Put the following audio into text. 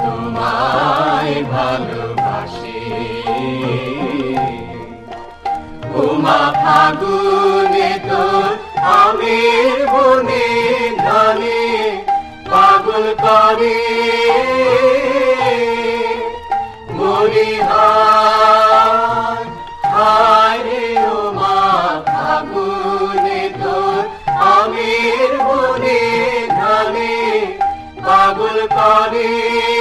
তোমায় ভালোবাসি। উমা ফাগুনে তো আমির বনে ধানে পাগল করে। মরি হায় রে উমা ফাগুনে বনে ধানে পাগল করে।